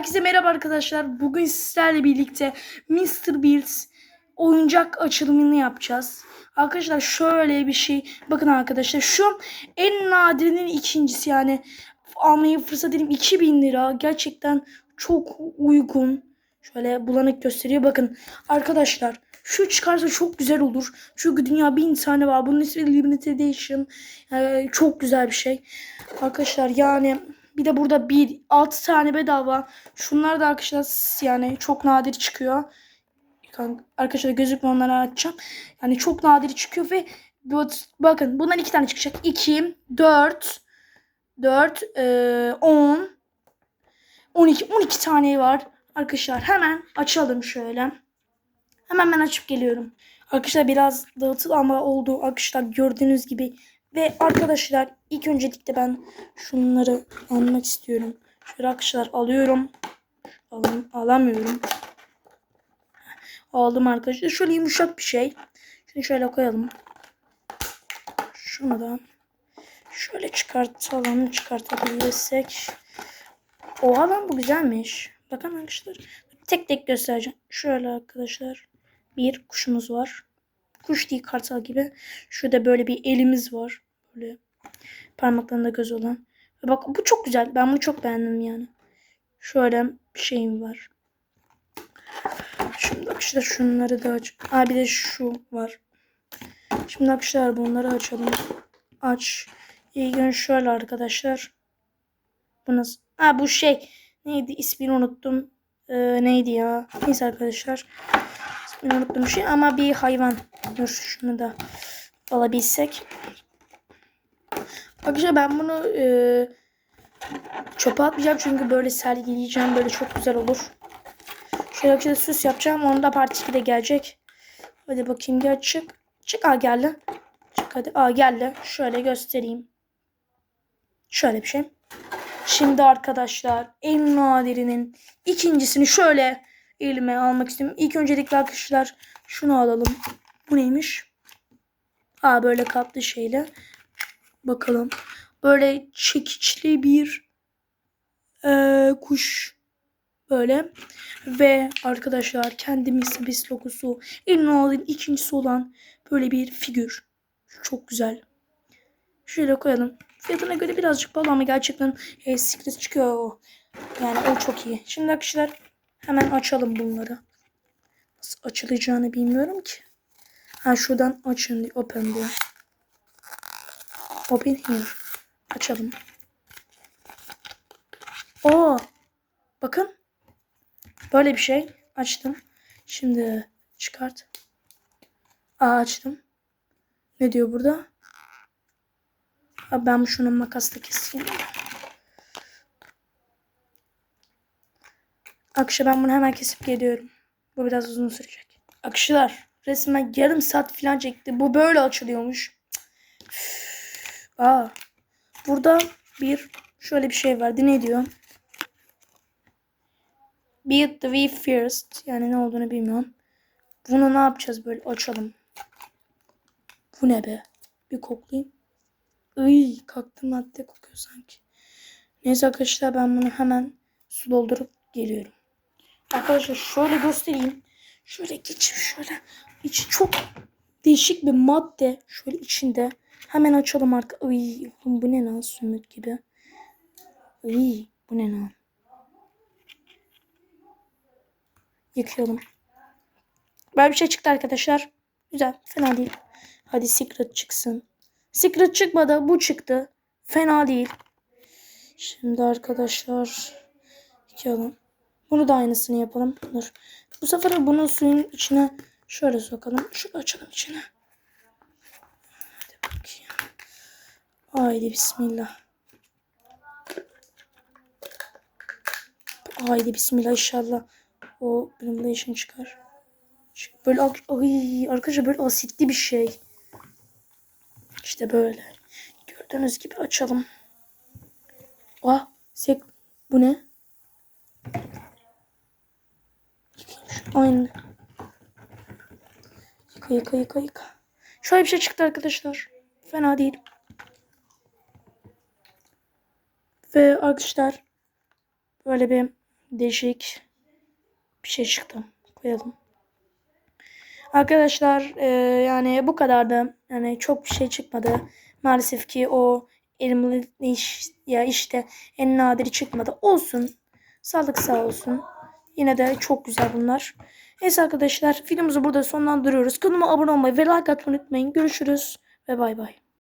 Herkese merhaba arkadaşlar. Bugün sizlerle birlikte Mr. Beast oyuncak açılımını yapacağız. Arkadaşlar şöyle bir şey. Bakın arkadaşlar şu en nadirinin ikincisi yani almayı fırsat edeyim 2000 lira. Gerçekten çok uygun. Şöyle bulanık gösteriyor. Bakın arkadaşlar şu çıkarsa çok güzel olur. Çünkü dünya bin tane var. Bunun ismi Limited Edition. Yani çok güzel bir şey. Arkadaşlar yani bir de burada bir 6 tane bedava. Şunlar da arkadaşlar yani çok nadir çıkıyor. Arkadaşlar gözükme onları açacağım. Yani çok nadir çıkıyor ve bakın bundan iki tane çıkacak. 2, 4, 4, 10, 12, 12 tane var. Arkadaşlar hemen açalım şöyle. Hemen ben açıp geliyorum. Arkadaşlar biraz dağıtıl ama oldu. Arkadaşlar gördüğünüz gibi. Ve arkadaşlar ilk öncelikle ben şunları almak istiyorum. Şöyle arkadaşlar alıyorum. Alım, alamıyorum. Aldım arkadaşlar. Şöyle yumuşak bir şey. Şunu şöyle koyalım. Şunu da şöyle çıkartalım. Çıkartabilirsek. Oha lan bu güzelmiş. Bakın arkadaşlar. Tek tek göstereceğim. Şöyle arkadaşlar. Bir kuşumuz var. Kuş değil kartal gibi. Şurada böyle bir elimiz var. Böyle parmaklarında göz olan. Ve bak bu çok güzel. Ben bunu çok beğendim yani. Şöyle bir şeyim var. Şimdi arkadaşlar şunları da aç. Aa bir de şu var. Şimdi arkadaşlar bunları açalım. Aç. İyi gün şöyle arkadaşlar. Bu nasıl? Ha bu şey. Neydi? İsmini unuttum. Ee, neydi ya? Neyse arkadaşlar. İsmini unuttum şey ama bir hayvan. Dur şunu da alabilsek. Arkadaşlar ben bunu e, çöpe atmayacağım çünkü böyle sergileyeceğim. Böyle çok güzel olur. Şöyle arkadaşlar süs yapacağım. Onu da part 2'de gelecek. Hadi bakayım gel çık. Çık aa geldi. Çık hadi. Aa geldi. Şöyle göstereyim. Şöyle bir şey. Şimdi arkadaşlar en nadirinin ikincisini şöyle elime almak istiyorum. İlk öncelikle arkadaşlar şunu alalım. Bu neymiş? Aa böyle kaplı şeyle. Bakalım. Böyle çekiçli bir e, kuş. Böyle. Ve arkadaşlar kendimiz bis logosu. Nadir ikincisi olan böyle bir figür. Çok güzel. Şöyle koyalım. Fiyatına göre birazcık pahalı ama gerçekten e, secret çıkıyor. Yani o çok iyi. Şimdi arkadaşlar hemen açalım bunları. Nasıl açılacağını bilmiyorum ki. Ha şuradan açın diyor. Open diyor. Here. Açalım. Oo. Bakın. Böyle bir şey. Açtım. Şimdi çıkart. Aa açtım. Ne diyor burada? Abi ben şunu makasla keseyim. Akşam ben bunu hemen kesip geliyorum. Bu biraz uzun sürecek. Akışlar resmen yarım saat falan çekti. Bu böyle açılıyormuş. Aa. Burada bir şöyle bir şey vardı. Ne diyor? Beat the we first. Yani ne olduğunu bilmiyorum. Bunu ne yapacağız böyle açalım. Bu ne be? Bir koklayayım. Iy, kalktı madde kokuyor sanki. Neyse arkadaşlar ben bunu hemen su doldurup geliyorum. Arkadaşlar şöyle göstereyim. Şöyle geçip şöyle. İçi çok değişik bir madde. Şöyle içinde. Hemen açalım arka. Iy, bu ne lan sümük gibi. Iy, bu ne lan. Yıkayalım. Böyle bir şey çıktı arkadaşlar. Güzel. Fena değil. Hadi secret çıksın. Secret çıkmadı. Bu çıktı. Fena değil. Şimdi arkadaşlar yıkayalım. Bunu da aynısını yapalım. Dur. Bu sefer bunu suyun içine şöyle sokalım. Şöyle açalım içine. Hadi bakayım. Haydi bismillah. Haydi bismillah inşallah. O Brimlation çıkar. Böyle ay, arkadaşlar böyle asitli bir şey. İşte böyle. Gördüğünüz gibi açalım. Ah, sek bu ne? Aynı. Yıka yıka yıka. Şöyle bir şey çıktı arkadaşlar. Fena değil. Ve arkadaşlar böyle bir değişik bir şey çıktı. Koyalım. Arkadaşlar e, yani bu kadardı. Yani çok bir şey çıkmadı. Maalesef ki o elimli iş ya işte en nadiri çıkmadı. Olsun. Sağlık sağ olsun. Yine de çok güzel bunlar. Neyse arkadaşlar videomuzu burada sonlandırıyoruz. Kanalıma abone olmayı ve like atmayı unutmayın. Görüşürüz ve bay bay.